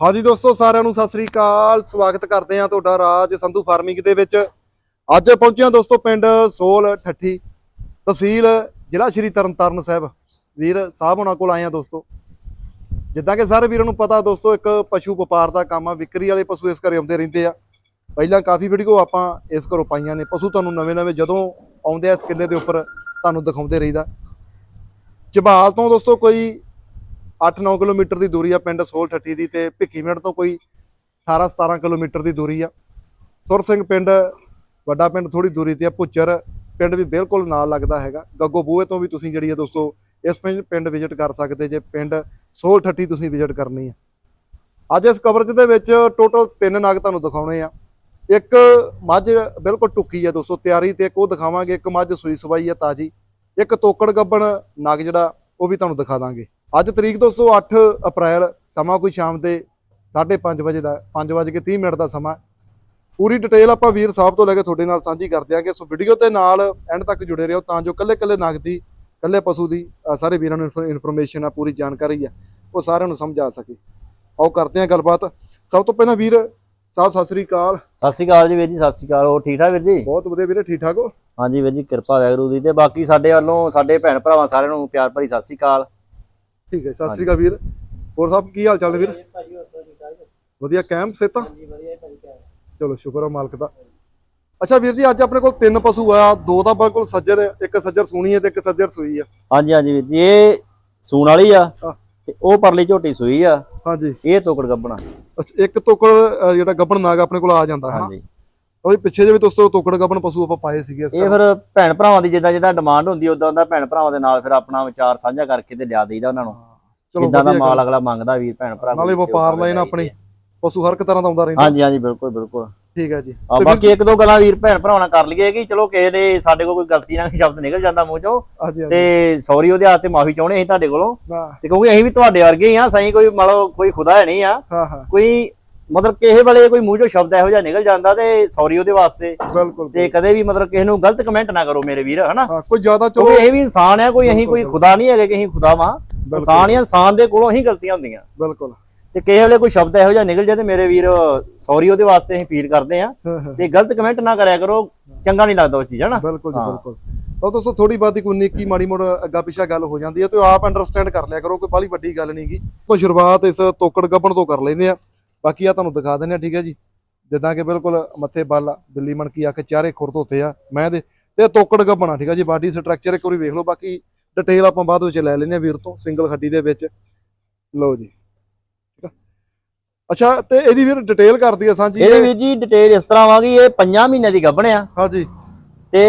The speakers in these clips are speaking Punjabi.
ਹਾਂਜੀ ਦੋਸਤੋ, ਸਾਰਿਆਂ ਨੂੰ ਸਤਿ ਸ੍ਰੀ ਅਕਾਲ। ਸਵਾਗਤ ਕਰਦੇ ਹਾਂ ਤੁਹਾਡਾ ਰਾਜ ਸੰਧੂ ਫਾਰਮਿੰਗ ਦੇ ਵਿੱਚ। ਅੱਜ ਪਹੁੰਚਿਆ ਦੋਸਤੋ ਪਿੰਡ ਸੋਲ ਠੱਠੀ ਤਹਿਸੀਲ ਜ਼ਿਲ੍ਹਾ ਸ਼੍ਰੀ ਤਰਨਤਾਰਨ ਸਾਹਿਬ। ਵੀਰ ਸਾਹਿਬ ਉਹਨਾਂ ਕੋਲ ਆਏ ਹਾਂ ਦੋਸਤੋ। ਜਿੱਦਾਂ ਕਿ ਸਾਰੇ ਵੀਰਾਂ ਨੂੰ ਪਤਾ ਦੋਸਤੋ, ਇੱਕ ਪਸ਼ੂ ਵਪਾਰ ਦਾ ਕੰਮ ਆ। ਵਿਕਰੀ ਵਾਲੇ ਪਸ਼ੂ ਇਸ ਘਰੇ ਆਉਂਦੇ ਰਹਿੰਦੇ ਆ। ਪਹਿਲਾਂ ਕਾਫੀ ਵੀਡੀਓ ਆਪਾਂ ਇਸ ਘਰੋਂ ਪਾਈਆਂ ਨੇ। ਪਸ਼ੂ ਤੁਹਾਨੂੰ ਨਵੇਂ-ਨਵੇਂ ਜਦੋਂ ਆਉਂਦੇ ਆ ਇਸ ਕਿੱਲੇ ਦੇ ਉੱਪਰ ਤੁਹਾਨੂੰ ਦਿਖਾਉਂਦੇ ਰਹੀਦਾ। ਝਬਾਲ ਤੋਂ ਦੋਸਤੋ ਕੋਈ 8-9 ਕਿਲੋਮੀਟਰ ਦੀ ਦੂਰੀ ਆ ਪਿੰਡ ਸੋਲ ਠੱਠੀ ਦੀ ਤੇ ਭਿੱਖੀ ਮਿੰਟ ਤੋਂ ਕੋਈ 18-17 ਕਿਲੋਮੀਟਰ ਦੀ ਦੂਰੀ ਆ। ਸੁਰ ਸਿੰਘ ਪਿੰਡ, ਵੱਡਾ ਪਿੰਡ ਥੋੜੀ ਦੂਰੀ ਤੇ ਆ ਪੁੱਚਰ ਪਿੰਡ ਵੀ ਬਿਲਕੁਲ ਨਾਲ ਲੱਗਦਾ ਹੈਗਾ। ਗੱਗੋ ਬੂਹੇ ਤੋਂ ਵੀ ਤੁਸੀਂ ਜਿਹੜੀ ਆ ਦੋਸਤੋ, ਇਸ ਪਿੰਡ ਪਿੰਡ ਵਿਜ਼ਿਟ ਕਰ ਸਕਦੇ ਜੇ ਪਿੰਡ ਸੋਲ ਠੱਠੀ ਤੁਸੀਂ ਵਿਜ਼ਿਟ ਕਰਨੀ ਆ। ਅੱਜ ਇਸ ਕਵਰੇਜ ਦੇ ਵਿੱਚ ਟੋਟਲ ਤਿੰਨ ਨਾਗ ਤੁਹਾਨੂੰ ਦਿਖਾਉਣੇ ਆ। ਇੱਕ ਮੱਝ ਬਿਲਕੁਲ ਟੁੱਕੀ ਆ ਦੋਸਤੋ, ਤਿਆਰੀ ਤੇ ਇੱਕ ਉਹ ਦਿਖਾਵਾਂਗੇ, ਇੱਕ ਮੱਝ ਸੂਈ ਸਵਾਈ ਆ ਤਾਜੀ। ਇੱਕ ਤੋਕੜ ਗੱਬਣ ਨਾਗ ਜਿਹੜਾ, ਉਹ ਵੀ ਤੁਹਾਨੂੰ ਦਿਖਾ ਦਾਂਗੇ। ਅੱਜ ਤਰੀਕ ਦੋਸਤੋ 8 ਅਪ੍ਰੈਲ ਸਮਾਂ ਕੋਈ ਸ਼ਾਮ ਦੇ 5:30 ਵਜੇ ਦਾ 5:30 ਮਿੰਟ ਦਾ ਸਮਾਂ ਪੂਰੀ ਡਿਟੇਲ ਆਪਾਂ ਵੀਰ ਸਾਹਿਬ ਤੋਂ ਲੈ ਕੇ ਤੁਹਾਡੇ ਨਾਲ ਸਾਂਝੀ ਕਰ ਦਿਆਂਗੇ। ਸੋ ਵੀਡੀਓ ਤੇ ਨਾਲ ਐਂਡ ਤੱਕ ਜੁੜੇ ਰਹੋ ਤਾਂ ਜੋ ਕੱਲੇ ਕੱਲੇ ਨਗ ਦੀ ਕੱਲੇ ਪਸ਼ੂ ਦੀ ਸਾਰੇ ਵੀਰਾਂ ਨੂੰ ਇਨਫੋਰਮੇਸ਼ਨ ਆ ਪੂਰੀ ਜਾਣਕਾਰੀ ਆ ਉਹ ਸਾਰਿਆਂ ਨੂੰ ਸਮਝ ਸਕੇ। ਆਓ ਕਰਦੇ ਹਾਂ ਗੱਲਬਾਤ। ਸਭ ਤੋਂ ਪਹਿਲਾਂ ਵੀਰ ਸਾਹਿਬ ਸਤਿ ਸ੍ਰੀ ਅਕਾਲ। ਸਤਿ ਸ਼੍ਰੀ ਅਕਾਲ ਜੀ ਵੀਰ ਜੀ ਸਤਿ ਸ਼੍ਰੀ ਅਕਾਲ। ਹੋਰ ਠੀਕ ਠਾਕ ਵੀਰ ਜੀ? ਬਹੁਤ ਵਧੀਆ ਵੀਰੇ ਠੀਕ ਠਾਕ ਹੋ? ਹਾਂਜੀ ਵੀਰ ਜੀ ਕਿਰਪਾ ਵੈਗਰੂ ਦੀ ਤੇ ਬਾਕੀ ਸਾਡੇ ਵੱਲੋਂ ਸਾਡੇ ਭੈਣ ਭਰਾਵਾਂ ਸਾਰਿਆਂ ਨੂੰ ਪਿਆਰ ਭਰੀ ਸਤਿ ਸ਼੍ਰੀ ਅਕਾਲ। ਠੀਕ ਹੈ ਸਤਿ ਸ੍ਰੀ ਅਕਾਲ ਵੀਰ। ਹੋਰ ਸਾਹਿਬ ਕੀ ਹਾਲ ਚਾਲ ਨੇ ਵੀਰ? ਵਧੀਆ ਕੈਂਪ ਸੇਤਾ ਚਲੋ ਸ਼ੁਕਰ ਆ ਮਾਲਕ ਦਾ। ਅੱਛਾ ਵੀਰ ਜੀ ਅੱਜ ਆਪਣੇ ਕੋਲ ਤਿੰਨ ਪਸ਼ੂ ਆ ਦੋ ਤਾਂ ਬਿਲਕੁਲ ਸੱਜਰ ਇੱਕ ਸੱਜਰ ਸੂਣੀ ਹੈ ਤੇ ਇੱਕ ਸੱਜਰ ਸੂਈ ਆ। ਹਾਂਜੀ ਹਾਂਜੀ ਵੀਰ ਜੀ ਇਹ ਸੂਣ ਵਾਲੀ ਆ। ਤੇ ਉਹ ਪਰਲੀ ਝੋਟੀ ਸੂਈ ਆ। ਹਾਂਜੀ। ਇਹ ਤੋਕੜ ਗੱਬਣਾ। ਅੱਛਾ ਇੱਕ ਤੋਕੜ ਜਿਹੜਾ ਗੱਬਣ ਨਾਗ ਆਪਣੇ ਕੋਲ ਆ ਜਾਂਦਾ ਹੈ ਹਾਂਜੀ। ਉਹ ਵੀ ਪਿੱਛੇ ਜੇ ਵੀ ਦੋਸਤੋ ਤੋਕੜ ਗੱਬਣ ਪਸ਼ੂ ਆਪਾਂ ਪਾਏ ਸੀਗੇ ਇਸ ਇਹ। ਫਿਰ ਭੈਣ ਭਰਾਵਾਂ ਦੀ ਜਿੱਦਾਂ ਜਿੱਦਾਂ ਡਿਮਾਂਡ ਹੁੰਦੀ ਉਦਾਂ ਦਾ ਭੈਣ ਭਰਾਵਾਂ ਦੇ ਨਾਲ ਫਿਰ ਆਪਣਾ ਵਿਚਾਰ ਸਾਂਝਾ ਕਰਕੇ ਤੇ ਲਿਆ ਦੇਈਦਾ ਉਹਨਾਂ ਨੂੰ। ਜਿੱਦਾਂ ਦਾ ਵਧੀਆ ਮਾਲ ਗੱਲ। ਅਗਲਾ ਮੰਗਦਾ ਵੀਰ ਭੈਣ ਭਰਾ ਨਾਲੇ ਕੋਈ ਵਪਾਰ ਲਾਈਨ ਆਪਣੀ ਪਸ਼ੂ ਹਰ ਇੱਕ ਤਰ੍ਹਾਂ ਦਾ ਆਉਂਦਾ ਰਹਿੰਦਾ। ਹਾਂਜੀ ਹਾਂਜੀ ਬਿਲਕੁਲ ਬਿਲਕੁਲ। ਠੀਕ ਹੈ ਜੀ। ਆ ਤੇ ਬਾਕੀ ਇੱਕ ਦੋ ਗੱਲਾਂ ਵੀਰ ਭੈਣ ਭਰਾਵਾਂ ਨਾਲ ਕਰ ਲਈਏ ਕਿ ਚਲੋ ਕਿਸੇ ਦੇ ਸਾਡੇ ਕੋਲ ਕੋਈ ਗਲਤੀ ਨਾਲ ਸ਼ਬਦ ਨਿਕਲ ਜਾਂਦਾ ਮੂੰਹ ਚੋਂ ਹਾਂਜੀ ਹਾਂਜੀ। ਤੇ ਸੌਰੀ ਉਹਦੇ ਹੱਥ ਤੇ ਮਾਫੀ ਚਾਹੁੰਦੇ ਅਸੀਂ ਤੁਹਾਡੇ ਕੋਲੋਂ। ਹਾਂ ਤੇ ਕਿਉਂਕਿ ਅਸੀਂ ਵੀ ਤੁਹਾਡੇ ਵਰਗੇ ਹੀ ਆ ਸਹੀ ਕੋਈ ਮਤਲਬ ਕੋਈ ਖੁਦਾ ਹੈ ਨਹੀਂ ਆ। ਹਾਂ ਹਾਂ। ਕੋਈ ਮਤਲਬ ਕਿਸੇ ਵੇਲੇ ਕੋਈ ਮੂੰਹ ਚੋਂ ਸ਼ਬਦ ਇਹੋ ਜਿਹਾ ਨਿਕਲ ਜਾਂਦਾ ਤੇ ਸੌਰੀ ਉਹਦੇ ਵਾਸਤੇ। ਬਿਲਕੁਲ ਤੇ ਕਦੇ ਵੀ ਮਤਲਬ ਕਿਸੇ ਨੂੰ ਗਲਤ ਕਮੈਂਟ ਨਾ ਕਰੋ ਮੇਰੇ ਵੀਰ ਹਨਾ? ਹਾਂ ਕੋਈ ਜ਼ਿਆਦਾ ਚਲੋ। ਕਿਉਂਕਿ ਇਹ ਵੀ ਇਨਸਾਨ ਆ ਕੋਈ ਅਸੀਂ ਕੋਈ। ਖੁਦਾ ਨਹੀਂ ਹੈਗੇ ਕਿ ਅਸੀਂ ਖੁਦਾ ਵਾਂ ਇਨਸਾਨ ਹੀ ਆ, ਇਨਸਾਨ ਦੇ ਕੋਲੋਂ ਹੀ ਗਲਤੀਆਂ ਹੁੰਦੀਆਂ। ਬਿਲਕੁਲ। ਤੇ ਕਿਸੇ ਵੇਲੇ ਕੋਈ ਸ਼ਬਦ ਇਹੋ ਜਿਹਾ ਨਿਕਲ ਜਾਏ ਤੇ ਮੇਰੇ ਵੀਰ ਸੌਰੀ ਉਹਦੇ ਵਾਸਤੇ ਅਸੀਂ ਫੀਲ ਕਰਦੇ ਆ ਹਾਂ ਹਾਂ। ਤੇ ਗਲਤ ਕਮੈਂਟ ਨਾ ਕਰਿਆ ਕਰੋ ਚੰਗਾ ਨਹੀਂ ਲੱਗਦਾ ਉਹ ਚੀਜ਼ ਹਨਾ ਬਿਲਕੁਲ ਜੀ ਹਾਂ। ਬਿਲਕੁਲ। ਉਹ ਦੋਸਤੋ ਥੋੜੀ ਬਾਤੀ ਕੋਈ ਨਿੱਕੀ ਮਾੜੀ ਮੋੜ ਅੱਗਾ ਪਿਛਾ ਗੱਲ ਹੋ ਜਾਂਦੀ ਹੈ ਤੇ ਉਹ ਆਪ ਅੰਡਰਸਟੈਂਡ ਕਰ ਲਿਆ ਕਰੋ ਕੋਈ ਬਾਲੀ ਵੱਡੀ ਗੱਲ ਨਹੀਂਗੀ ਤੋਂ ਸ਼ੁਰੂਆਤ ਇਸ ਤੋਕੜ ਗੱਬਣ ਤੋਂ ਕਰ ਲੈਨੇ ਆ ਬਾਕੀ ਆ ਤੁਹਾਨੂੰ ਦਿਖਾ ਦਿੰਨੇ ਆ ਠੀਕ ਹੈ ਜੀ। ਜਿੱਦਾਂ ਕਿ ਬਿਲਕੁਲ ਮੱਥੇ ਬੱਲ ਆ, ਬਿੱਲੀ ਮਣਕੀ ਅੱਖ ਚਾਰੇ ਖੁਰ ਧੋਤੇ ਆ ਮੈਂ ਦੇ ਤੇ ਤੋਕੜ ਗੱਬਣਾ ਠੀਕ ਹੈ ਜੀ ਬਾਡੀ ਸਟਰਕਚਰ ਇੱਕ ਵਾਰੀ ਵੇਖ ਲਓ ਬਾਕੀ ਡਿਟੇਲ ਆਪਾਂ ਬਾਅਦ ਵਿੱਚ ਲੈ ਲੈਨੇ ਆ ਵੀਰ ਤੋਂ ਸਿੰਗਲ ਖੱਡੀ ਦੇ ਵਿੱਚ। ਲਓ ਜੀ। ਅੱਛਾ ਤੇ ਇਹਦੀ ਵੀਰ ਡਿਟੇਲ ਕਰਦੀ ਆ ਸਾਂਝੀ ਇਹਦੇ ਵੀਰ ਜੀ ਡਿਟੇਲ ਇਸ ਤਰ੍ਹਾਂ ਵਾਂਗੀ ਇਹ 5 ਮਹੀਨਿਆਂ ਦੀ ਗੱਭਣ ਆ। ਹਾਂਜੀ। ਤੇ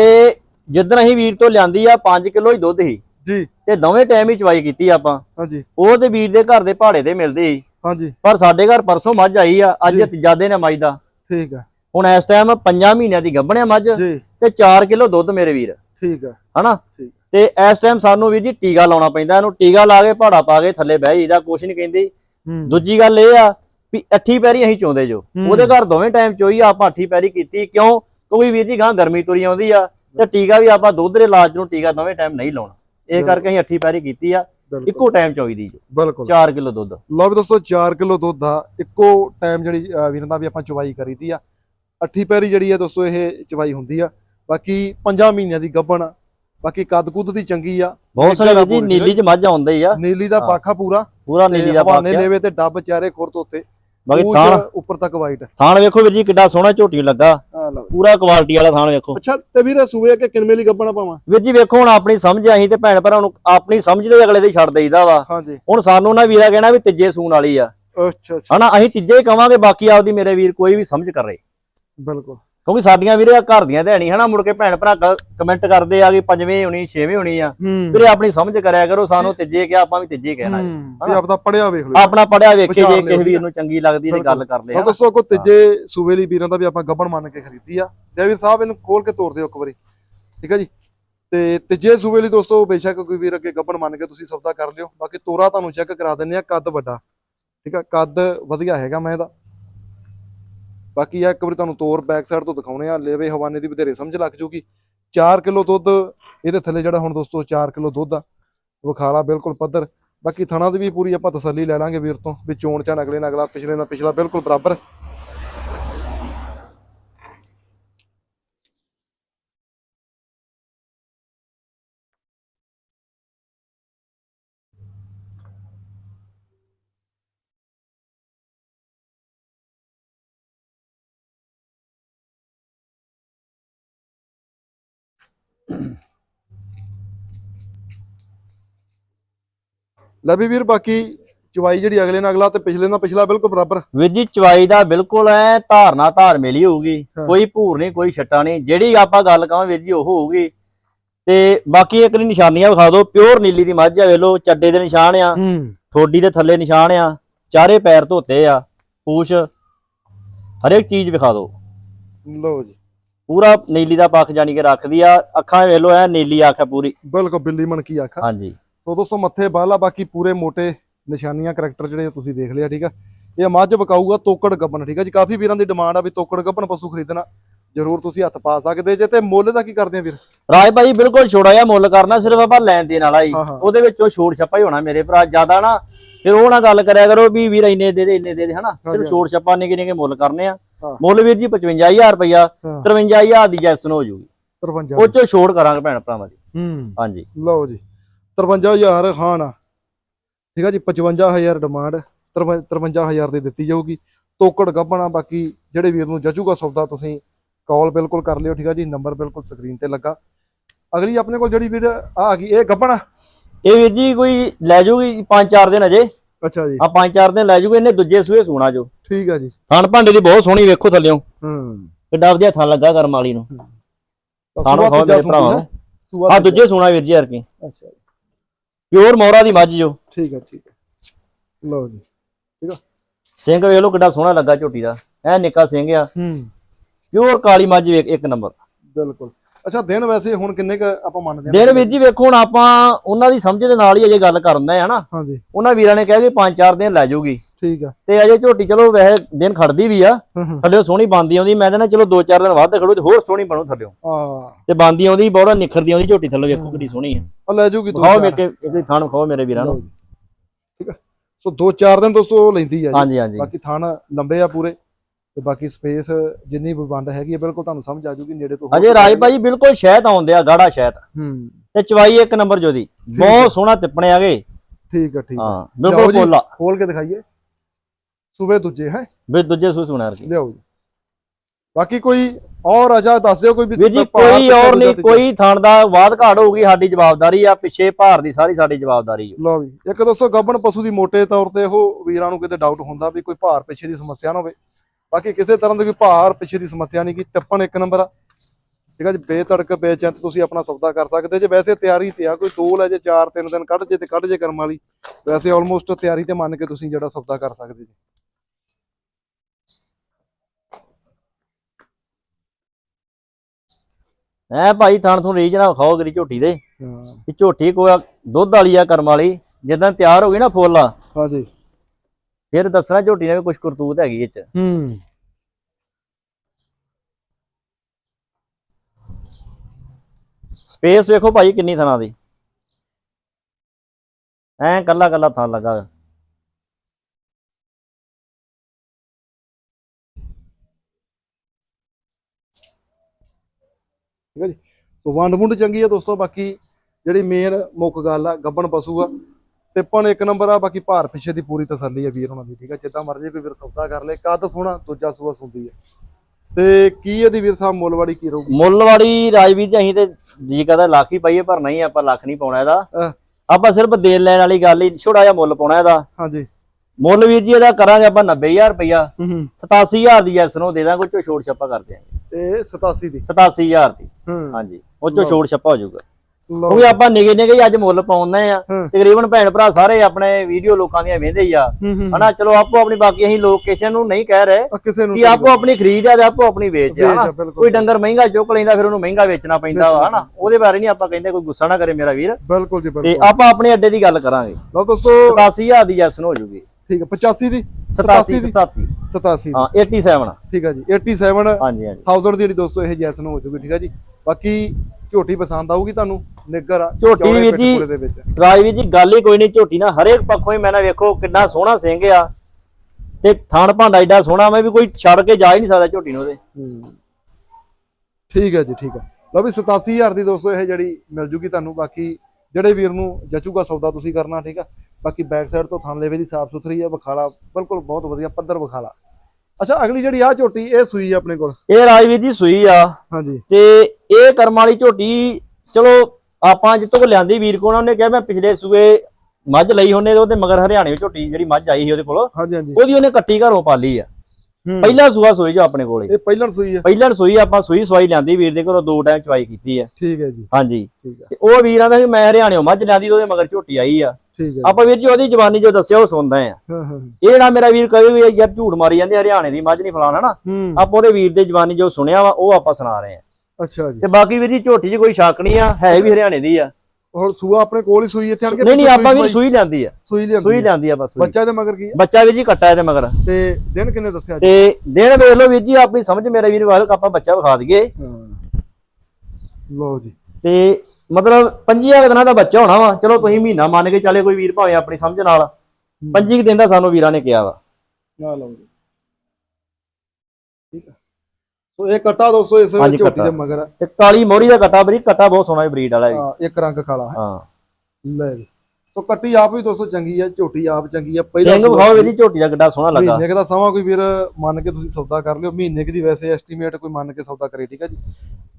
ਜਿੱਦਣ ਅਸੀਂ ਵੀਰ ਤੋਂ ਲਿਆਂਦੀ ਆ 5 ਕਿਲੋ ਹੀ ਦੁੱਧ ਸੀ। ਜੀ। ਤੇ ਦੋਵੇਂ ਟਾਈਮ ਹੀ ਚਵਾਈ ਕੀਤੀ ਆਪਾਂ। ਹਾਂਜੀ। ਉਹ ਤੇ ਵੀਰ ਦੇ ਘਰ ਦੇ ਪਹਾੜੇ ਤੇ ਮਿਲਦੀ ਸੀ। ਹਾਂਜੀ। ਪਰ ਸਾਡੇ ਘਰ ਪਰਸੋਂ ਮੱਝ ਆਈ ਆ ਅੱਜ ਜੀ। ਤੀਜਾ ਦਿਨ ਆ ਮੱਝ ਦਾ। ਠੀਕ ਆ। ਹੁਣ ਇਸ ਟਾਈਮ 5 ਮਹੀਨਿਆਂ ਦੀ ਗੱਭਣ ਆ ਮੱਝ। ਤੇ 4 ਕਿਲੋ ਦੁੱਧ ਮੇਰੇ ਵੀਰ। ਠੀਕ ਆ। ਹਨਾ? ਠੀਕ। ਤੇ ਇਸ ਟਾਈਮ ਸਾਨੂੰ ਵੀਰ ਜੀ ਟੀਕਾ ਲਾਉਣਾ ਪੈਂਦਾ ਇਹਨੂੰ ਟੀਕਾ ਲਾ ਕੇ ਪਹਾੜਾ ਪਾ ਕੇ ਥੱਲੇ ਬਹਿ ਜਾਈਦਾ ਕੁਛ ਨਹੀਂ ਕਹਿੰਦੀ। ਦੂਜੀ ਗੱਲ ਇਹ ਆ ਵੀ ਅੱਠੀ ਪੈਰੀ ਅਸੀਂ ਚੋਂਦੇ ਜੋ। ਉਹਦੇ ਘਰ ਦੋਵੇਂ ਟਾਈਮ ਚੋਈ ਆ, ਆਪਾਂ ਅੱਠੀ ਪੈਰੀ ਕੀਤੀ ਕਿਉਂ? ਕਿਉਂਕਿ ਵੀਰ ਜੀ ਗਾਂ ਗਰਮੀ ਤੁਰੀ ਆਉਂਦੀ ਆ ਤੇ ਟੀਕਾ ਵੀ ਆਪਾਂ ਦੁੱਧ ਦੇ ਇਲਾਜ ਨੂੰ ਟੀਕਾ ਦੋਵੇਂ ਟਾਈਮ ਨਹੀਂ ਲਾਉਣਾ। ਇਹ। ਕਰਕੇ ਅਸੀਂ ਅੱਠੀ ਪੈਰੀ ਕੀਤੀ ਆ ਇੱਕੋ ਟਾਈਮ ਚੋਈ ਦੀ ਜੋ। ਬਿਲਕੁਲ। 4 ਕਿਲੋ ਦੁੱਧ। ਲਓ ਵੀ ਦੋਸਤੋ 4 ਕਿਲੋ ਦੁੱਧ ਆ ਇੱਕੋ ਟਾਈਮ ਜਿਹੜੀ ਵੀਰਾਂ ਦਾ ਵੀ ਆਪਾਂ ਚਵਾਈ ਕਰੀਦੀ ਆ। ਅੱਠੀ ਪੈਰੀ ਜਿਹੜੀ ਆ ਦੋਸਤੋ ਇਹ ਚਵਾਈ ਹੁੰਦੀ ਆ। ਬਾਕੀ 5 ਮਹੀਨਿਆਂ ਦੀ ਗੱਭਣ ਬਾਕੀ ਕੱਦ ਕੁੱਦ ਦੀ ਚੰਗੀ ਆ। ਬਹੁਤ ਵੀਰ ਜੀ ਨੀਲੀ ਚ ਮੱਝ ਆਉਂਦੇ ਆ। ਨੀਲੀ ਦਾ। ਪਾਖਾ ਪੂਰਾ। ਪੂਰਾ ਨੀਲੀ ਦਾ ਪਾਕਿਆ ਲੈਵੇ ਤੇ ਡੱਬ ਚਾਰੇ ਖੁਰ ਤੋਂ ਉੱਤੇ। ਬਾਕੀ ਥਾਣ ਉੱਪਰ ਤੱਕ ਵਾਈਟ ਥਾਣ ਵੇਖੋ ਵੀਰ ਜੀ ਕਿੱਡਾ ਸੋਹਣਾ ਝੋਟੀ ਨੂੰ ਲੱਗਾ ਪੂਰਾ ਕੁਆਲਿਟੀ ਵਾਲਾ ਥਾਣ ਵੇਖੋ। ਅੱਛਾ ਤੇ ਵੀਰੇ ਸੂਏ ਕਿ ਕਿੰਨੇ ਲਈ ਗੱਭਣਾ ਪਾਵਾਂ ਵੀਰ ਜੀ ਵੇਖੋ ਹੁਣ ਆਪਣੀ ਸਮਝ ਅਸੀਂ ਤੇ ਭੈਣ ਭਰਾ ਨੂੰ ਆਪਣੀ ਸਮਝ ਦੇ ਅਗਲੇ ਦੇ ਛੱਡ ਦੇਈਦਾ ਵਾ। ਹਾਂਜੀ। ਹੁਣ ਸਾਨੂੰ ਨਾ ਵੀਰਾ ਕਹਿਣਾ ਵੀ ਤੀਜੇ ਸੂਣ ਵਾਲੀ ਆ। ਅੱਛਾ ਅੱਛਾ। ਹਨਾ ਅਸੀਂ ਤੀਜੇ ਹੀ ਕਵਾਂਗੇ ਬਾਕੀ ਆਪਦੀ ਮੇਰੇ ਵੀਰ ਕੋਈ ਵੀ ਸਮਝ ਕਰੇ। ਬਿਲਕੁਲ। ਕਿਉਂਕਿ ਸਾਡੀਆਂ ਵੀਰੇ ਘਰ ਦੀਆਂ ਤੇ ਨਹੀਂ ਹਨਾ? ਮੁੜ ਕੇ ਭੈਣ ਭਰਾ ਕਮੈਂਟ ਕਰਦੇ ਆ ਕਿ ਪੰਜਵੇਂ ਹੋਣੀ ਛੇਵੇਂ ਹੋਣੀ ਆ। ਵੀਰੇ ਆਪਣੀ ਸਮਝ ਕਰਿਆ ਕਰੋ ਸਾਨੂੰ ਤੀਜੇ ਕਿਹਾ ਆਪਾਂ ਵੀ ਤੀਜੇ ਕਹਿਣਾ ਜੀ। ਹੂੰ। ਵੀ ਆਪਦਾ ਪੜਿਆ ਵੇਖ ਲਓ। ਆਪਣਾ ਪੜਿਆ ਵੇਖੇ ਜੇ ਕਿਸੇ ਵੀਰ। ਨੂੰ ਚੰਗੀ ਲੱਗਦੀ ਤੇ ਗੱਲ ਕਰ ਲਿਆ। ਦੱਸੋ ਕੋ ਤੀਜੇ ਸੂਬੇ ਲਈ ਵੀਰਾਂ ਦਾ ਵੀ ਆਪਾਂ ਗੱਬਣ ਮੰਨ ਕੇ ਖਰੀਦੀ ਆ। ਡੇਵਿਡ ਸਾਹਿਬ ਇਹਨੂੰ ਖੋਲ ਕੇ ਤੋਰ ਦਿਓ ਇੱਕ ਵਾਰੀ। ਠੀਕ ਆ ਜੀ? ਤੇ ਤੀਜੇ ਸੂਬੇ ਲਈ ਦੋਸਤੋ ਬੇਸ਼ੱਕ ਕੋਈ ਵੀਰ ਅੱਗੇ ਗੱਬਣ ਮੰਨ ਕੇ ਤੁਸੀਂ ਸੌਦਾ ਕਰ ਲਿਓ। ਬਾਕੀ ਤੋਰਾ ਤੁਹਾਨੂੰ ਚੈੱਕ ਕਰਾ ਦਿੰਨੇ ਆ ਕੱਦ ਵੱਡਾ। ਠੀਕ ਆ? ਕੱਦ ਵਧੀਆ ਹੈਗਾ ਮੈਂ ਇਹਦਾ। ਬਾਕੀ ਆ ਇੱਕ ਵਾਰੀ ਤੁਹਾਨੂੰ ਤੋਰ ਬੈਕ ਸਾਈਡ ਤੋਂ ਦਿਖਾਉਣੇ ਆ, ਲੇਵੇ ਹਵਾਨੇ ਦੀ ਬਥੇਰੇ ਸਮਝ ਲੱਗ ਜੂਗੀ। 4 ਕਿਲੋ ਦੁੱਧ, ਇਹਦੇ ਥੱਲੇ ਜਿਹੜਾ ਹੁਣ ਦੋਸਤੋ 4 ਕਿਲੋ ਦੁੱਧ ਆ, ਵਿਖਾਲਾ ਬਿਲਕੁਲ ਪੱਧਰ। ਬਾਕੀ ਥਣਾ ਦੀ ਵੀ ਪੂਰੀ ਆਪਾਂ ਤਸੱਲੀ ਲੈ ਲਾਂਗੇ ਵੀਰ ਤੋਂ, ਵੀ ਚੋਣ ਚਾਣ ਅਗਲੇ ਨਾਲ ਅਗਲਾ, ਪਿਛਲੇ ਨਾਲ ਪਿਛਲਾ ਬਿਲਕੁਲ ਬਰਾਬਰ। ਲੈ ਵੀ ਵੀਰ ਬਾਕੀ ਚਵਾਈ ਜਿਹੜੀ ਅਗਲੇ ਨਾਲ ਅਗਲਾ ਤੇ ਪਿਛਲੇ ਨਾਲ ਪਿਛਲਾ ਬਿਲਕੁਲ ਬਰਾਬਰ। ਵੀਰ ਜੀ ਚਵਾਈ ਦਾ ਬਿਲਕੁਲ ਐ ਧਾਰਨਾ ਧਾਰ ਮਿਲੀ ਹੋਊਗੀ। ਕੋਈ ਭੂਰ ਨਹੀਂ ਕੋਈ ਛੱਟਾ ਨਹੀਂ। ਜਿਹੜੀ ਆਪਾਂ ਗੱਲ ਕਹਾਂ ਵੀਰ ਜੀ ਉਹ ਹੋਊਗੀ। ਤੇ ਬਾਕੀ ਇੱਕ ਦੀ ਨਿਸ਼ਾਨੀਆਂ ਵਿਖਾ ਦਿਓ। ਪਿਓਰ ਨੀਲੀ ਦੀ ਮੱਝ ਆ ਲਓ ਚੱਡੇ ਦੇ ਨਿਸ਼ਾਨ ਆ। ਠੋਡੀ ਦੇ ਥੱਲੇ ਨਿਸ਼ਾਨ ਆ। ਚਾਰੇ ਪੈਰ ਧੋਤੇ ਆ। ਪੂਛ। ਹਰੇਕ ਚੀਜ਼ ਵਿਖਾ ਦਿਓ। ਲਓ ਜੀ। ਪੂਰਾ ਨੀਲੀ ਦਾ ਪੱਖ ਜਾਨੀ ਕਿ ਰੱਖਦੀ ਆ। ਅੱਖਾਂ ਵੇਖ ਲਓ ਐ ਨੀਲੀ ਅੱਖ ਆ ਪੂਰੀ। ਬਿਲਕੁਲ ਬਿੱਲੀ ਮਣ ਕੀ ਆਖਾ ਹਾਂਜੀ। ਸੋ ਦੋਸਤੋ ਮੱਥੇ ਬਾਹਲਾ ਬਾਕੀ ਪੂਰੇ ਮੋٹے ਨਿਸ਼ਾਨੀਆਂ ਕਰੈਕਟਰ ਜਿਹੜੇ ਤੁਸੀਂ ਦੇਖ ਲਿਆ ਠੀਕ ਆ? ਇਹ ਮੱਝ ਵਿਕਾਊਗਾ ਤੋਕੜ ਗੱਬਨ ਠੀਕ ਆ ਜੀ? ਕਾਫੀ ਵੀਰਾਂ ਦੀ ਡਿਮਾਂਡ ਆ ਵੀ ਤੋਕੜ ਗੱਬਨ ਪਸ਼ੂ ਖਰੀਦਣਾ। ਜ਼ਰੂਰ ਤੁਸੀਂ ਹੱਥ ਪਾ ਸਕਦੇ ਜੇ ਤੇ ਮੁੱਲ ਦਾ ਕੀ ਕਰਦੇ ਆ ਵੀਰ? ਰਾਜ ਭਾਈ ਬਿਲਕੁਲ ਛੋੜਾ ਜਿਹਾ ਮੁੱਲ ਕਰਨਾ ਸਿਰਫ ਆਪਾਂ ਲੈਣ ਦੇਣ ਵਾਲਾ ਹੀ। ਉਹਦੇ ਵਿੱਚੋਂ ਛੋੜ ਛੱਪਾ ਹੀ ਹੋਣਾ ਮੇਰੇ ਭਰਾ ਜ਼ਿਆਦਾ ਨਾ। ਫਿਰ ਉਹ ਨਾ ਗੱਲ ਕਰਿਆ ਕਰੋ ਵੀ ਵੀਰ ਇੰਨੇ ਦੇ ਦੇ ਇੰਨੇ ਦੇ ਦੇ ਹਨਾ? ਸਿਰਫ ਛੋੜ ਛੱਪਾ ਨਿੱਕੇ ਨਿੱਕੇ ਮੁੱਲ ਕਰਨੇ ਆ। ਮੁੱਲ ਵੀਰ ਜੀ 55000 ਰੁਪਇਆ ਹਾਂ। 53000 ਦੀ ਜੈਸਨ ਹੋ ਜੂਗੀ। 53 ਉਹ ਚੋਂ ਛੋੜ ਕਰਾਂਗੇ ਭੈਣ ਭਰਾਵਾਂ ਦੀ। ਹੂੰ। ਹਾਂਜੀ। ਲਓ ਜੀ। 53000 ਖਾਨ ਆ। ਠੀਕ ਆ ਜੀ 55000 ਡਿਮਾਂਡ 53000 ਦੀ ਦਿੱਤੀ ਜਾਊਗੀ। ਤੋਕੜ ਗੱਬਣਾ ਬਾਕੀ ਜਿਹੜੇ ਵੀਰ ਨੂੰ ਜਚੂਗਾ ਸੌਦਾ ਤੁਸੀਂ ਕਾਲ ਬਿਲਕੁਲ ਕਰ ਲਿਓ ਠੀਕ ਆ ਜੀ ਨੰਬਰ ਬਿਲਕੁਲ ਸਕਰੀਨ ਤੇ ਲੱਗਾ। ਅਗਲੀ ਆਪਣੇ ਕੋਲ ਜਿਹੜੀ ਵੀਰ ਆ ਆ ਗਈ ਇਹ ਗੱਬਣਾ ਇਹ ਵੀਰ ਜੀ ਕੋਈ ਲੈ ਜੂਗੀ 5-4 ਦਿਨ ਅਜੇ। ਅੱਛਾ ਜੀ। ਆ 5-4 ਦਿਨ ਲੈ ਜੂਗੇ ਇਹਨੇ ਦੂਜੇ ਸੂਏ ਸੋਣਾ ਜੋ। ਠੀਕ ਆ ਜੀ। ਥਣ ਭਾਂਡੇ ਦੀ ਬਹੁਤ ਸੋਹਣੀ ਵੇਖੋ ਥੱਲਿਓ। ਹੂੰ। ਕਿੱਡਾ ਵਧੀਆ ਥਣ ਲੱਗਾ ਕਰਮ ਵਾਲੀ ਨੂੰ। ਥਣ ਮੇਰੇ ਭਰਾਵਾਂ ਆ। ਦੂਜੇ ਸੋਣਾ ਵੀਰ ਜੀ ਯਾਰ ਕੀ ਅੱਛਾ ਜੀ। ਪਿਓਰ ਮੋਹਰਾ ਦੀ ਮੱਝ ਜੋ। ਠੀਕ ਹੈ ਠੀਕ ਹੈ ਲਓ ਜੀ ਸਿੰਘ ਵੇਖ ਲਓ ਕਿੱਡਾ ਸੋਹਣਾ ਲੱਗਾ ਝੋਟੀ ਦਾ। ਐ ਨਿੱਕਾ ਸਿੰਘ ਆ। ਹੂੰ। ਪਿਓਰ ਕਾਲੀ ਮੱਝ ਵੇਖ ਇੱਕ ਨੰਬਰ। ਬਿਲਕੁਲ। ਅੱਛਾ ਦਿਨ ਵੈਸੇ ਹੁਣ ਕਿੰਨੇ ਕ ਆਪਾਂ ਮੰਨਦੇ ਦਿਨ ਵੀਰ ਜੀ ਵੇਖੋ ਹੁਣ ਆਪਾਂ ਉਹਨਾਂ ਦੀ ਸਮਝ ਦੇ ਨਾਲ ਹੀ ਅਜੇ ਗੱਲ ਕਰਦੇ ਆ ਹਨਾ ਹਾਂਜੀ। ਉਹਨਾਂ ਵੀਰਾਂ ਨੇ ਕਿਹਾ ਕਿ 5-4 ਦਿਨ ਲੈ ਜਾਊਗੀ ਠੀਕ ਆ। ਤੇ ਅਜੇ ਝੋਟੀ ਚਲੋ ਵੈਸੇ ਦਿਨ ਖੜਦੀ ਵੀ ਆ। ਹਾਂ ਹਾਂ। ਥੱਲੇ ਸੋਹਣੀ ਬੰਦੀ ਆਉਂਦੀ ਮੈਂ ਕਹਿੰਦਾ ਚਲੋ 2-4 ਦਿਨ ਵੱਧ ਖੜੂ ਤੇ ਹੋਰ ਸੋਹਣੀ ਬਣੂ ਥੱਲੇ। ਆ। ਤੇ ਬੰਦੀ ਆਉਂਦੀ ਬਹੁਤਾ ਨਿਖਰਦੀ ਆਉਂਦੀ ਝੋਟੀ ਥੱਲੇ ਵੇਖੋ ਕਿੰਨੀ ਸੋਹਣੀ ਹੈ ਆ ਲੈ ਜੂਗੀ ਦੋ ਖਾਓ। ਮੇਰੇ ਇੱਕ ਥਾਣ ਖਾਓ ਮੇਰੇ ਵੀਰਾਂ ਨੂੰ। ਠੀਕ ਆ। ਸੋ ਦੋ ਚਾਰ ਦਿਨ ਦੋਸਤੋ ਉਹ ਲੈਂਦੀ ਆ ਜੀ। ਹਾਂਜੀ ਹਾਂਜੀ। ਬਾਕੀ ਥਣ ਲੰਬੇ ਆ ਪੂਰੇ। ਤੇ ਬਾਕੀ ਸਪੇਸ ਜਿੰਨੀ ਵੀ ਵੰਡ ਹੈਗੀ ਆ ਬਿਲਕੁਲ ਤੁਹਾਨੂੰ ਸਮਝ ਆ ਜੂਗੀ ਨੇੜੇ ਤੋਂ ਅਜੇ ਰਾਜ ਭਾਈ ਬਿਲਕੁਲ ਸ਼ਹਿਦ ਆਉਂਦੇ ਆ ਗਾੜਾ ਸ਼ਹਿਦ। ਹੂੰ। ਤੇ ਚਵਾਈ ਇੱਕ ਨੰਬਰ ਜੋ ਦੀ ਬਹੁਤ ਸੋਹਣਾ ਤਿੱਪਣੇ ਆਗੇ ਠੀਕ ਆ ਠੀਕ ਆ ਹਾਂ ਬਿਲਕੁਲ ਜੀ। ਪੋਲਾ ਖੋਲ ਕੇ ਦਿਖਾਈਏ। ਸੂਬੇ ਦੂਜੇ ਹੈ? ਵੀ ਦੂਜੇ ਸੂ ਸੁਣਾ ਰਕੀ ਲਿਆਓ ਜੀ। ਬਾਕੀ ਕੋਈ ਔਰ ਅਜਾ ਦੱਸ ਦਿਓ ਕੋਈ ਵੀ ਜੀ ਕੋਈ ਔਰ ਨਹੀਂ ਕੋਈ ਥਾਣ ਦਾ ਵਾਧ ਘਾੜ ਹੋਊਗੀ ਸਾਡੀ ਜਵਾਬਦਾਰੀ ਆ ਪਿੱਛੇ ਭਾਰ ਦੀ ਸਾਰੀ ਸਾਡੀ ਜਵਾਬਦਾਰੀ ਆ। ਲਓ ਵੀ ਇੱਕ ਦੋਸਤੋ ਗੱਬਣ ਪਸ਼ੂ ਦੀ ਮੋٹے ਤੌਰ ਤੇ ਉਹ ਵੀਰਾਂ ਨੂੰ ਕਿਤੇ ਡਾਊਟ ਹੁੰਦਾ ਵੀ ਕੋਈ ਭਾਰ ਪਿੱਛੇ ਦੀ ਸਮੱਸਿਆ ਨਾ ਹੋਵੇ। ਬਾਕੀ ਕਿਸੇ ਤਰ੍ਹਾਂ ਦੀ ਕੋਈ ਭਾਰ ਪਿੱਛੇ ਦੀ ਸਮੱਸਿਆ ਨਹੀਂ ਕੀ ਟੱਪਣ ਇੱਕ ਨੰਬਰ ਆ। ਠੀਕ ਆ ਜੀ ਬੇਤੜਕ ਬੇਚਿੰਤ ਤੁਸੀਂ ਆਪਣਾ ਸੌਦਾ ਕਰ ਸਕਦੇ ਜੇ। ਵੈਸੇ ਤਿਆਰੀ ਤੇ ਆ ਕੋਈ ਦੋ ਲੈ ਜੇ ਚਾਰ ਤਿੰਨ ਦਿਨ ਕੱਢ ਜੇ ਤੇ ਕੱਢ ਜੇ ਕਰਮ ਵਾਲੀ। ਵੈਸੇ ਆਲਮੋਸਟ ਤਿਆਰੀ ਤੇ ਮੰਨ ਕੇ ਤੁਸੀਂ ਜਿਹੜਾ ਸੌਦਾ ਕਰ ਸਕਦੇ ਜੀ। ਐ ਭਾਈ ਥਾਣ ਤੋਂ ਰੀਜ ਨਾ ਖਾਓ ਗਰੀ ਝੋਟੀ ਦੇ। ਹਾਂ। ਝੋਟੀ ਕੋਈ ਦੁੱਧ ਵਾਲੀ ਆ ਕਰਮ ਵਾਲੀ ਜਦੋਂ ਤਿਆਰ ਹੋ ਗਈ ਨਾ ਫੁੱਲ। ਆ ਹਾਂਜੀ। ਫਿਰ ਦੱਸਣਾ ਝੋਟੀ ਨੇ ਵੀ ਕੁਝ ਕਰਤੂਤ ਹੈਗੀ ਇਹ ਚ ਹੂੰ। ਸਪੇਸ ਵੇਖੋ ਭਾਈ ਕਿੰਨੀ ਥਾਂ ਦੀ। ਐ ਕੱਲਾ ਕੱਲਾ ਥਾਂ ਲੱਗਾ। ਠੀਕ ਹੈ ਜੀ। ਸੋ ਵੰਡ ਵੁੰਡ ਚੰਗੀ ਆ ਦੋਸਤੋ, ਬਾਕੀ ਜਿਹੜੀ ਮੇਨ ਮੁੱਖ ਗੱਲ ਆ, ਗੱਬਣ ਪਸ਼ੂ ਆ। ਤਿੱਪਣ ਇੱਕ ਨੰਬਰ ਆ, ਬਾਕੀ ਭਾਰ ਪਿੱਛੇ ਦੀ ਪੂਰੀ ਤਸੱਲੀ ਆ ਵੀਰ ਉਹਨਾਂ ਦੀ, ਠੀਕ ਆ? ਜਿੱਦਾਂ ਮਰਜ਼ੀ ਕੋਈ ਵੀਰ ਸੌਦਾ ਕਰ ਲੇ, ਕੱਦ ਸੋਹਣਾ, ਦੂਜਾ ਸੂਆ ਸੁੰਦੀ ਆ। ਤੇ ਕੀ ਇਹਦੀ ਵੀਰ ਸਾਹਿਬ ਮੁੱਲ ਵਾਲੀ ਕੀ ਰਹੂਗੀ? ਮੁੱਲ ਵਾਲੀ ਰਾਜਵੀਰ ਜੀ ਅਸੀਂ ਤੇ ਜੀ ਕਹਦਾ ਲੱਖ ਹੀ ਪਾਈਏ ਪਰ ਨਹੀਂ ਆਪਾਂ ਲੱਖ ਨਹੀਂ ਪਾਉਣਾ ਇਹਦਾ। ਆਪਾਂ ਸਿਰਫ ਦੇਣ ਲੈਣ ਵਾਲੀ ਗੱਲ ਹੀ ਛੋੜਾ ਜਿਹਾ ਮੁੱਲ ਪਾਉਣਾ ਇਹਦਾ। ਹਾਂਜੀ। ਮੁੱਲ ਵੀਰ ਜੀ ਇਹਦਾ ਕਰਾਂਗੇ ਆਪਾਂ 90000 ਰੁਪਇਆ। ਹੂੰ ਹੂੰ। 87000 ਦੀ ਐਸ ਨੂੰ ਦੇ ਦਾਂਗੇ ਉਹ ਚੋਂ ਛੋੜ ਛੱਪਾ ਕਰ ਦਿਆਂਗੇ। ਤੇ 87 ਦੀ? 87000 ਦੀ। ਹਾਂਜੀ ਉਹ ਚੋਂ। ਛੋੜ ਛੱਪਾ ਹੋ ਜਾਊਗਾ। ਕਿਉਂਕਿ ਆਪਾਂ ਨਿਗੇ ਨਿਗੇ ਅੱਜ ਮੁੱਲ ਪਾਉਂਦੇ ਆ। ਤਕਰੀਬਨ ਭੈਣ ਭਰਾ ਸਾਰੇ ਆਪਣੇ ਵੀਡੀਓ ਲੋਕਾਂ ਦੀਆਂ ਵੇਂਦੇ ਹੀ ਆ। ਹਨਾ ਚਲੋ ਆਪੋ ਆਪਣੀ ਬਾਕੀ ਅਸੀਂ ਲੋਕੇਸ਼ਨ ਨੂੰ ਨਹੀਂ ਕਹਿ ਰਹੇ ਕਿ ਆਪੋ ਆਪਣੀ ਖਰੀਦ ਆ ਤੇ ਆਪੋ ਆਪਣੀ ਵੇਚ ਆ। ਕੋਈ ਡੰਗਰ ਮਹਿੰਗਾ ਚੁੱਕ ਲੈਂਦਾ ਫਿਰ ਉਹਨੂੰ ਮਹਿੰਗਾ ਵੇਚਣਾ ਪੈਂਦਾ ਵਾ ਹਨਾ। ਉਹਦੇ ਬਾਰੇ ਨਹੀਂ ਆਪਾਂ ਕਹਿੰਦੇ ਕੋਈ ਗੁੱਸਾ ਨਾ ਕਰੇ ਮੇਰਾ ਵੀਰ। ਬਿਲਕੁਲ ਜੀ ਤੇ ਬਿਲਕੁਲ। ਆਪਾਂ ਆਪਣੇ ਅੱਡੇ ਦੀ ਗੱਲ ਕਰਾਂਗੇ। ਲਓ ਦੋਸਤੋ। 87000 ਦੀ ਜੈਸਨ ਹੋ ਜੂਗੀ। ਠੀਕ ਹੈ 85 ਦੀ? 87 ਦੀ? 87 87 ਦੀ। ਹਾਂ 87 ਠੀਕ ਹੈ ਜੀ 87 ਹਾਂਜੀ ਹਾਂਜੀ। 1000 ਦੀ ਜਿਹੜੀ ਦੋਸਤੋ ਇਹ ਜੈਸਨ ਹੋ ਜੂਗੀ ਠੀਕ ਹੈ ਜੀ। ਬਾਕੀ ਝੋਟੀ ਪਸੰਦ ਆਊਗੀ ਤੁਹਾਨੂੰ? ਨਿੱਗਰ ਝੋਟੀ ਪਿੱਠ ਜੀ- ਵਿੱਚ। ਰਾਜਵੀਰ ਜੀ ਗੱਲ ਹੀ ਕੋਈ ਨਹੀਂ ਝੋਟੀ ਨਾ ਹਰੇਕ ਪੱਖੋਂ ਹੀ ਮੈਂ ਨਾ ਵੇਖੋ ਕਿੰਨਾ ਸੋਹਣਾ ਸਿੰਘ ਆ। ਤੇ ਥਣ ਭਾਂਡਾ ਏਡਾ ਸੋਹਣਾ ਮੈਂ ਵੀ ਕੋਈ ਛੱਡ ਕੇ ਜਾ ਹੀ ਨਹੀਂ ਸਕਦਾ ਝੋਟੀ ਨੂੰ ਉਹਦੇ। ਠੀਕ ਹੈ ਜੀ ਠੀਕ ਹੈ। ਲਓ ਵੀ 87000 ਦੀ ਦੋਸਤੋ ਇਹ ਜਿਹੜੀ ਮਿਲ ਜੂਗੀ ਤੁਹਾਨੂੰ ਬਾਕੀ ਜਿਹੜੇ ਵੀਰ ਨੂੰ ਜਚੂਗਾ ਸੌਦਾ ਤੁਸੀਂ ਕਰਨਾ ਠੀਕ ਆ ਬਾਕੀ ਬੈਕ ਸਾਈਡ ਤੋਂ ਥਣ ਲੇਵੇ ਦੀ ਸਾਫ਼ ਸੁਥਰੀ ਆ ਬਖਾਲਾ ਬਿਲਕੁਲ ਬਹੁਤ ਵਧੀਆ ਪੱਧਰ ਬਖਾਲਾ ਅੱਛਾ ਅਗਲੀ ਜਿਹੜੀ ਆ ਝੋਟੀ ਇਹ ਸੂਈ ਆ ਆਪਣੇ ਕੋਲ? ਇਹ ਰਾਜਵੀਰ ਜੀ ਸੂਈ ਆ। ਹਾਂਜੀ। ਤੇ ਇਹ ਕਰਮ ਵਾਲੀ ਝੋਟੀ ਚਲੋ ਆਪਾਂ ਜਿੱਤੋਂ ਕੋ ਲਿਆਂਦੀ ਵੀਰ ਕੋਲ ਉਹਨੇ ਕਿਹਾ ਮੈਂ ਪਿਛਲੇ ਸੂਏ ਮੱਝ ਲਈ ਉਹਨੇ ਉਹਦੇ ਮਗਰ ਹਰਿਆਣੇ ਝੋਟੀ ਜਿਹੜੀ ਮੱਝ ਆਈ ਸੀ ਉਹਦੇ ਕੋਲ। ਹਾਂਜੀ ਹਾਂਜੀ। ਉਹਦੀ ਉਹਨੇ ਕੱਟੀ ਘਰੋਂ ਪਾਲੀ ਆ। ਪਹਿਲਾ ਸੂਆ ਸੋਈ ਜੋ ਆਪਣੇ ਕੋਲੇ। ਇਹ ਪਹਿਲਣ ਸੂਈ ਆ। ਪਹਿਲਾਂ ਸੂਈ ਆਪਾਂ ਸੂਈ ਸਵਾਈ ਲਿਆਂਦੀ ਵੀਰ ਦੇ ਘਰੋਂ ਦੋ ਟਾਈਮ ਚਵਾਈ ਕੀਤੀ ਆ। ਠੀਕ ਹੈ ਜੀ। ਹਾਂਜੀ। ਤੇ ਉਹ ਵੀਰਾਂ ਦਾ ਮੈਂ ਹਰਿਆਣਿਓਂ ਮੱਝ ਲਿਆਂਦੀ ਉਹਦੇ ਮਗਰ ਝੋਟੀ ਆਈ ਆ। ਠੀਕ ਹੈ ਆਪਾਂ ਵੀਰ ਜੀ ਉਹਦੀ ਜਵਾਨੀ ਜੋ ਦੱਸਿਆ ਉਹ ਸੁਣਦਾ ਆ। ਹਾਂ ਹਾਂ ਇਹ ਨਾ ਮੇਰਾ ਵੀਰ ਕਹੇ ਵੀ ਯਾਰ ਝੂਠ ਮਾਰੀ ਜਾਂਦੇ ਹਰਿਆਣੇ ਦੀ ਮੱਝ ਨਹੀਂ ਫਲਾਣਾ ਨਾ। ਆਪਾਂ ਉਹਦੇ ਵੀਰ ਦੇ ਜਵਾਨੀ ਜੋ ਸੁਣਿਆ ਵਾ ਉਹ ਆਪਾਂ ਸੁਣਾ ਰਹੇ ਆ। ਅੱਛਾ ਜੀ। ਤੇ ਬਾਕੀ ਵੀਰ ਜੀ ਝੋਟੀ 'ਚ ਕੋਈ ਸ਼ੱਕ ਨਹੀਂ ਆ ਹੈ ਵੀ ਹਰਿਆਣੇ ਦੀ ਆ। ਹੁਣ ਸੂਆ ਆਪਣੇ ਕੋਲ ਹੀ ਸੂਈ ਇੱਥੇ ਆਣ ਕੇ ਨਹੀਂ ਨਹੀਂ ਆਪਾਂ ਵੀ ਸੂਈ। ਲਿਆਂਦੀ ਆ। ਸੂਈ ਲਿਆਂਦੀ ਸੂਈ ਆ। ਲਿਆਂਦੀ ਆ ਬਸ ਬੱਚਾ ਇਹਦੇ ਮਗਰ ਕੀ ਬੱਚਾ ਵੀਰ ਜੀ ਕੱਟਾ ਇਹਦੇ ਮਗਰ। ਤੇ ਦਿਨ ਕਿੰਨੇ ਦੱਸਿਆ ਤੇ ਦਿਨ ਵੇਖ ਲਓ ਵੀਰ ਜੀ ਆਪਣੀ ਸਮਝ ਮੇਰੇ ਵੀਰ ਵਾਲ ਆਪਾਂ ਬੱਚਾ ਵਿਖਾ ਦਈਏ। ਲਓ ਜੀ। ਤੇ ਮਤਲਬ 25 ਦਿਨਾਂ ਦਾ ਬੱਚਾ ਹੋਣਾ ਵਾ। ਚਲੋ ਤੁਸੀਂ ਮਹੀਨਾ ਮੰਨ ਕੇ ਚੱਲੇ ਕੋਈ ਵੀਰ ਭਾਵੇਂ ਆਪਣੀ ਸਮਝ ਨਾਲ। 25 ਦਿਨ ਦਾ ਸਾਨੂੰ ਵੀਰਾਂ ਨੇ ਕਿਹਾ ਵਾ। ਲਓ ਜੀ ਠੀਕ ਆ ਸੋ ਇਹ ਕਟਾ ਦੋਸਤੋ ਇਸ ਹਾਂਜੀ, ਝੋਟੀ ਕੱਟਾ। ਦੇ ਮਗਰ ਆ। ਤੇ ਕਾਲੀ ਮੋਰੀ ਦਾ ਕੱਟਾ ਬਰੀ ਕੱਟਾ ਬਹੁਤ ਸੋਹਣਾ ਬਰੀਡ ਵਾਲਾ ਵੀ ਹਾਂ, ਇੱਕ ਰੰਗ ਕਾਲਾ ਹੈ। ਹਾਂ। ਲੈ ਵੀ ਸੋ ਕੱਟੀ ਆਪ ਵੀ ਦੋਸਤੋ ਚੰਗੀ ਆ ਝੋਟੀ ਆਪ ਚੰਗੀ ਆ ਪਹਿਲਾ ਸਿੰਘ ਵਿਖਾਓ ਵੀਰ ਜੀ ਝੋਟੀ ਦਾ ਕਿੱਡਾ ਸੋਹਣਾ ਲੱਗਾ। ਮਹੀਨੇ ਕੁ ਦਾ ਸਮਾਂ ਕੋਈ ਵੀਰ ਮੰਨ ਕੇ ਤੁਸੀਂ ਸੌਦਾ ਕਰ ਲਿਓ। ਮਹੀਨੇ ਕੁ ਦੀ ਵੈਸੇ ਐਸਟੀਮੇਟ ਕੋਈ ਮੰਨ ਕੇ ਸੌਦਾ ਕਰੇ ਠੀਕ ਆ ਜੀ।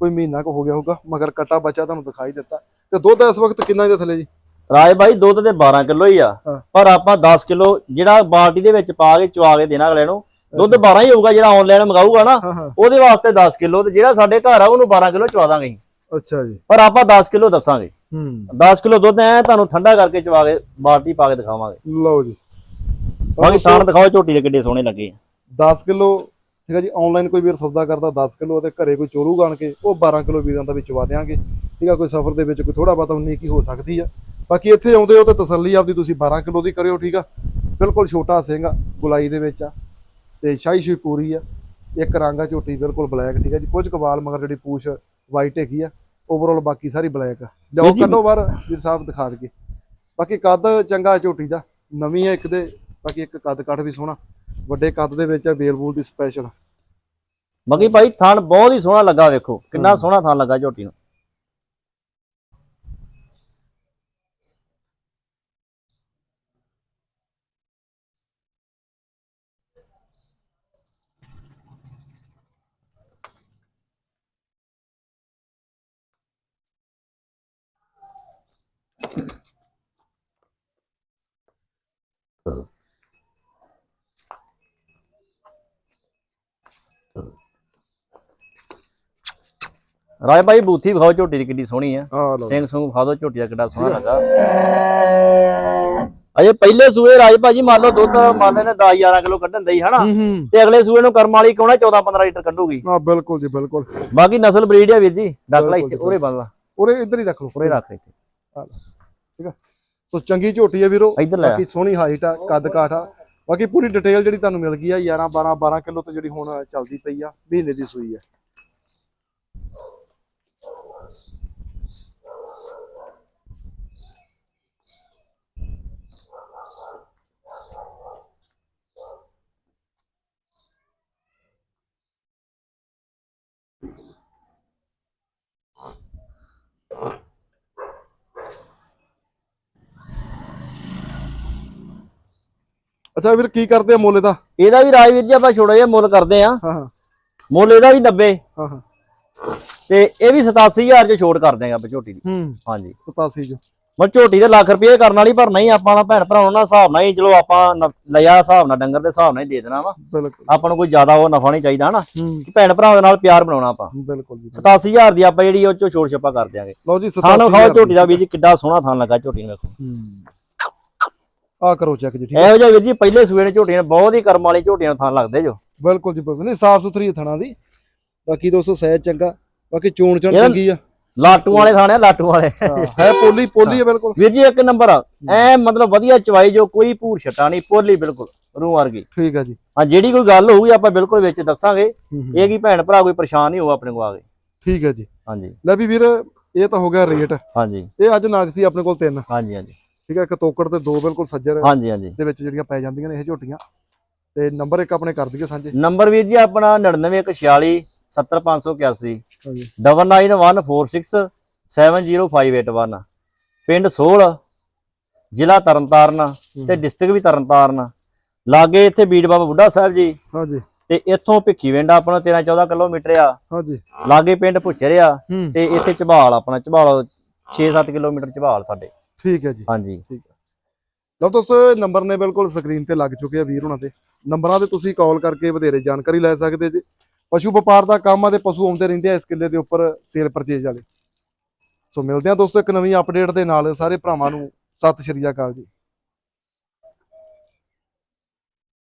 ਕੋਈ ਮਹੀਨਾ ਕੁ ਹੋ ਗਿਆ ਹੋਊਗਾ ਮਗਰ ਕੱਟਾ ਬੱਚਾ ਤੁਹਾਨੂੰ ਦਿਖਾਈ ਦਿੱਤਾ। ਤੇ ਦੁੱਧ ਇਸ ਵਕਤ ਕਿੰਨਾ ਇਹਦੇ ਥੱਲੇ ਜੀ? ਰਾਜ ਬਾਈ ਦੁੱਧ ਤੇ 12 ਕਿਲੋ ਹੀ ਆ। ਹਾਂ। ਪਰ ਆਪਾਂ 10 ਕਿਲੋ ਜਿਹੜਾ ਬਾਲਟੀ ਦੇ ਵਿੱਚ ਪਾ ਕੇ ਚਵਾ ਕੇ ਦੇਣਾ ਅਗਲੇ ਨੂੰ ਦੁੱਧ 12 ਹੀ ਹੋਊਗਾ ਜਿਹੜਾ ਆਨਲਾਈਨ ਮੰਗਾਊਗਾ ਨਾ ਹਾਂ ਹਾਂ। ਉਹਦੇ ਵਾਸਤੇ 10 ਕਿਲੋ ਤੇ ਜਿਹੜਾ ਸਾਡੇ ਘਰ ਆ ਉਹਨੂੰ 12 ਕਿਲੋ ਚਵਾ ਦਾਂਗੇ। ਅੱਛਾ ਜੀ। ਪਰ ਆਪਾਂ 10 ਕਿਲੋ ਦੱਸਾਂਗੇ। ਹੂੰ। 10 ਕਿਲੋ ਦੁੱਧ ਐ ਤੁਹਾਨੂੰ ਠੰਡਾ ਕਰਕੇ ਚਵਾ ਕੇ ਬਾਲਟੀ ਪਾ ਕੇ ਦਿਖਾਵਾਂਗੇ। ਲਓ ਜੀ। ਬਾਕੀ ਸਾਨ ਦਿਖਾਓ ਝੋਟੀ ਦੇ ਕਿੱਡੇ ਸੋਹਣੇ ਲੱਗੇ ਆ। 10 ਕਿਲੋ ਠੀਕ ਹੈ ਜੀ ਆਨਲਾਈਨ ਕੋਈ ਵੀਰ ਸੌਦਾ ਕਰਦਾ 10 ਕਿਲੋ ਤੇ ਘਰੇ ਕੋਈ ਚੋਰੂ ਗਾਣ ਕੇ ਉਹ 12 ਕਿਲੋ ਵੀਰਾਂ ਦਾ ਵਾ ਦਿਆਂਗੇ। ਠੀਕ ਆ ਕੋਈ ਸਫ਼ਰ ਦੇ ਵਿੱਚ ਕੋਈ ਥੋੜਾ ਬਹੁਤਾ ਉਨੀ ਕੀ ਹੋ ਸਕਦੀ ਆ। ਬਾਕੀ ਇੱਥੇ ਆਉਂਦੇ ਹੋ ਤੇ ਤਸੱਲੀ ਆਪਦੀ ਤੁਸੀਂ 12 ਕਿਲੋ ਦੀ ਕਰਿਓ ਠੀਕ ਆ। ਬਿਲਕੁਲ ਛੋਟਾ ਸਿੰਘ ਆ ਗੁਲਾਈ ਦੇ ਵਿੱਚ ਆ। ਤੇ ਸ਼ਾਹੀ ਸ਼ੂਈ ਪੂਰੀ ਆ। ਇੱਕ ਰੰਗ ਆ ਝੋਟੀ ਬਿਲਕੁਲ ਬਲੈਕ ਠੀਕ ਆ ਜੀ। ਕੁਝ ਕਵਾਲ ਮਗਰ ਜਿਹੜੀ ਪੂਛ ਵਾਈਟ ਹੈਗੀ ਆ ਓਵਰਆਲ ਬਾਕੀ ਸਾਰੀ ਬਲੈਕ ਆ। ਜਾਓ ਕੱਢੋ ਬਾਹਰ ਜੀ ਸਾਹਿਬ ਦਿਖਾ ਦਈਏ। ਬਾਕੀ ਕੱਦ ਚੰਗਾ ਝੋਟੀ ਦਾ ਨਵੀਂ ਆ ਇੱਕ ਦੇ ਬਾਕੀ ਇੱਕ ਕੱਦ ਕੱਠ ਵੀ ਸੋਹਣਾ। ਵੱਡੇ ਕੱਦ ਦੇ ਵਿੱਚ ਆ ਬੇਲਬੂਲ ਦੀ ਸਪੈਸ਼ਲ ਬਾਕੀ ਭਾਈ ਥਣ ਬਹੁਤ ਹੀ ਸੋਹਣਾ ਲੱਗਾ ਵੇਖੋ। ਕਿੰਨਾ ਸੋਹਣਾ ਥਣ ਲੱਗਾ ਝੋਟੀ ਨੂੰ। ਰਾਜ ਭਾਈ ਬੂਥੀ ਵਿਖਾਓ ਝੋਟੀ ਦੀ ਕਿੱਡੀ ਸੋਹਣੀ ਆ। ਲਓ ਸਿੰਘ ਸੁੰਗ ਵਿਖਾ ਦਿਓ ਝੋਟੀ ਦਾ ਕਿੱਡਾ ਸੋਹਣਾ ਲੱਗਾ। ਅਜੇ ਪਹਿਲੇ ਸੂਏ ਰਾਜ ਭਾਜੀ ਮੰਨ ਲਓ ਦੁੱਧ ਮੰਨ ਲੈਨੇ 10 11 ਕਿਲੋ ਕੱਢਣ ਦਈ ਹਨਾ? ਹੂੰ ਹੂੰ। ਤੇ ਅਗਲੇ ਸੂਏ ਨੂੰ ਕਰਮ ਵਾਲੀ ਕਹਣਾ 14 15 ਲੀਟਰ ਕੱਢੂਗੀ? ਆ ਬਿਲਕੁਲ ਜੀ ਬਿਲਕੁਲ। ਬਾਕੀ ਨਸਲ ਬਰੀਡ ਆ ਵੀਰ ਜੀ। ਡੱਕ ਲੈ ਬਿਲਕੁਲ ਇੱਥੇ ਉਰੇ ਬੰਦਾ ਉਰੇ ਇੱਧਰ ਹੀ ਰੱਖ ਲਓ। ਉਰੇ ਰੱਖ ਇੱਥੇ। ਠੀਕ ਆ। ਸੋ ਚੰਗੀ ਝੋਟੀ ਆ ਵੀਰੋ। ਬਾਕੀ ਸੋਹਣੀ ਹਾਈਟ ਆ ਕੱਦ ਕਾਠ ਆ। ਬਾਕੀ ਪੂਰੀ ਡਿਟੇਲ ਜਿਹੜੀ ਤੁਹਾਨੂੰ ਮਿਲ ਗਈ ਆ 11 12 12 ਕਿਲੋ ਤੋਂ ਜਿਹੜੀ ਹੁਣ ਚੱਲਦੀ ਪਈ ਆ ਮਹੀਨੇ ਦੀ ਸੂਈ ਆ। ਅੱਛਾ ਵੀਰ ਕੀ ਕਰਦੇ ਆ ਮੁੱਲ ਦਾ ਇਹਦਾ ਵੀ ਰਾਜ ਵੀਰ ਜੀ ਆਪਾਂ ਛੋੜਾ ਜਿਹਾ ਮੁੱਲ ਕਰਦੇ ਆ। ਹਾਂ ਹਾਂ। ਮੁੱਲ ਇਹਦਾ ਵੀ 90 ਹਾਂ ਹਾਂ। ਤੇ ਇਹ ਵੀ 87000 ਚ ਛੋੜ ਕਰ ਦੇਗਾ ਆਪਾਂ ਝੋਟੀ ਦੀ। ਹੂੰ। ਹਾਂਜੀ। 87 ਜੋ ਮੈਂ ਝੋਟੀ ਦੇ ਲੱਖ ਰੁਪਏ ਕਰਨ ਵਾਲੀ ਪਰ ਨਹੀਂ ਆਪਾਂ ਦਾ ਭੈਣ ਭਰਾਵਾਂ ਨਾਲ ਹਿਸਾਬ ਨਾਲ ਹੀ ਚਲੋ ਆਪਾਂ ਲਿਆ ਹਿਸਾਬ ਨਾਲ ਡੰਗਰ ਦੇ ਹਿਸਾਬ ਨਾਲ ਹੀ ਦੇ ਦੇਣਾ ਵਾ। ਬਿਲਕੁਲ। ਆਪਾਂ ਨੂੰ ਕੋਈ ਜ਼ਿਆਦਾ ਉਹ ਨਫਾ ਨਹੀਂ ਚਾਹੀਦਾ ਹਨਾ? ਹੂੰ। ਭੈਣ ਭਰਾਵਾਂ ਦੇ ਨਾਲ ਪਿਆਰ ਬਣਾਉਣਾ ਆਪਾਂ। ਬਿਲਕੁਲ ਜੀ। 87000 ਦੀ ਆਪਾਂ ਜਿਹੜੀ ਉਹ ਚੋਂ ਛੋੜ ਛੱਪਾ ਕਰ ਦਿਆਂਗੇ। ਲਓ ਜੀ ਥਾਂ 87 ਖਾਓ ਝੋਟੀ ਦਾ ਵੀਰ ਜੀ ਕਿੱਡਾ ਸੋਹਣਾ ਥਾਂ ਲੱਗਾ ਝੋਟੀ ਨੂੰ ਵੇਖੋ। ਆ ਕਰੋ ਚੈੱਕ ਜੀ ਠੀਕ ਆ ਇਹੋ ਜਿਹਾ ਵੀਰ ਜੀ ਪਹਿਲੇ ਸੂਏ ਨੇ ਝੋਟੀਆਂ ਬਹੁਤ ਹੀ ਕਰਮ ਵਾਲੀ ਝੋਟੀਆਂ ਥਾਂ ਲੱਗਦੇ ਜੋ। ਬਿਲਕੁਲ ਜੀ ਬਿਲਕੁਲ। ਨਹੀਂ ਸਾਫ਼ ਸੁਥਰੀ ਥਣਾ ਦੀ। ਬਾਕੀ ਦੋਸਤੋ ਸਹਿਜ ਚੰਗਾ। ਬਾਕੀ ਚੋਣ ਚੰਗੀ ਆ। ਲਾਟੂ ਵਾਲੇ ਥਾਣੇ ਲਾਟੂ ਵਾਲੇ। ਹੈ ਪੋਲੀ ਪੋਲੀ ਹੈ। ਬਿਲਕੁਲ। ਵੀਰ ਜੀ ਇੱਕ ਨੰਬਰ ਆ। ਐ ਮਤਲਬ ਵਧੀਆ ਚਵਾਈ ਜੋ ਕੋਈ ਭੂਰ ਛਟਾ ਨਹੀਂ ਪੋਲੀ ਬਿਲਕੁਲ ਰੂਹ ਵਰਗੀ। ਠੀਕ ਹੈ ਜੀ। ਹਾਂ ਜਿਹੜੀ ਕੋਈ ਗੱਲ ਹੋਊਗੀ ਆਪਾਂ ਬਿਲਕੁਲ ਵਿੱਚ ਦੱਸਾਂਗੇ। ਇਹ ਕੀ ਭੈਣ ਭਰਾ ਕੋਈ ਪਰੇਸ਼ਾਨ ਨਹੀਂ ਹੋਊ ਆਪਣੇ ਕੋਲ ਆ ਕੇ। ਠੀਕ ਹੈ ਜੀ। ਹਾਂਜੀ। ਲੈ ਵੀ ਵੀਰ ਇਹ ਤਾਂ ਹੋ ਗਿਆ ਰੇਟ। ਹਾਂਜੀ। ਇਹ ਅੱਜ ਨਾਗ ਸੀ ਆਪਣੇ ਕੋਲ ਤਿੰਨ। ਹਾਂਜੀ ਹਾਂਜੀ। ਠੀਕ ਹੈ ਇੱਕ ਤੋਕੜ ਤੇ ਦੋ ਬਿਲਕੁਲ ਸੱਜਰ ਹਾਂਜੀ ਹਾਂਜੀ। ਦੇ ਵਿੱਚ ਜਿਹੜੀਆਂ ਪੈ ਜਾਂਦੀਆਂ ਨੇ ਇਹ ਝੋਟੀਆਂ। ਤੇ ਨੰਬਰ ਇੱਕ ਆਪਣੇ ਕਰ ਦਈਏ ਸਾਂਝੇ। ਨੰਬਰ ਵੀਰ ਜੀ ਆਪਣਾ 99146 70581 ਹਾਂਜੀ। 9914670581 ਪਿੰਡ ਸੋਲ ਜ਼ਿਲ੍ਹਾ ਤਰਨਤਾਰਨ ਤੇ ਡਿਸਟ੍ਰਿਕਟ ਵੀ ਤਰਨਤਾਰਨ। ਲਾਗੇ ਇੱਥੇ ਬੀੜ ਬਾਬਾ ਬੁੱਢਾ ਸਾਹਿਬ ਜੀ। ਹਾਂਜੀ। ਤੇ ਇੱਥੋਂ ਭਿੱਖੀ ਵਿੰਡ ਆਪਣਾ 13 14 ਕਿਲੋਮੀਟਰ ਆ। ਹਾਂਜੀ। ਲਾਗੇ ਪਿੰਡ ਭੁੱਚਰ ਆ ਹੂੰ। ਤੇ ਇੱਥੇ ਝਬਾਲ ਆਪਣਾ ਝਬਾਲ 6-7 ਕਿਲੋਮੀਟਰ ਝਬਾਲ ਸਾਡੇ। ਠੀਕ ਹੈ ਜੀ। ਹਾਂਜੀ। ਲਓ ਦੋਸਤੋ ਨੰਬਰ ਨੇ ਬਿਲਕੁਲ ਸਕਰੀਨ ਤੇ ਲੱਗ ਚੁੱਕੇ ਆ ਵੀਰ ਹੁਣਾਂ ਦੇ। ਨੰਬਰਾਂ ਤੇ ਤੁਸੀਂ ਕਾਲ ਕਰਕੇ ਵਧੇਰੇ ਜਾਣਕਾਰੀ ਲੈ ਸਕਦੇ ਜੀ। ਪਸ਼ੂ ਵਪਾਰ ਦਾ ਕੰਮ ਆ ਤੇ ਪਸ਼ੂ ਆਉਂਦੇ ਰਹਿੰਦੇ ਆ ਇਸ ਕਿੱਲੇ ਦੇ ਉੱਪਰ ਸੇਲ ਪਰਚੇਜ ਵਾਲੇ। ਸੋ ਮਿਲਦੇ ਆ ਦੋਸਤੋ ਇੱਕ ਨਵੀਂ ਅਪਡੇਟ ਦੇ ਨਾਲ। ਸਾਰੇ ਭਰਾਵਾਂ ਨੂੰ ਸਤਿ ਸ਼੍ਰੀ ਅਕਾਲ ਜੀ।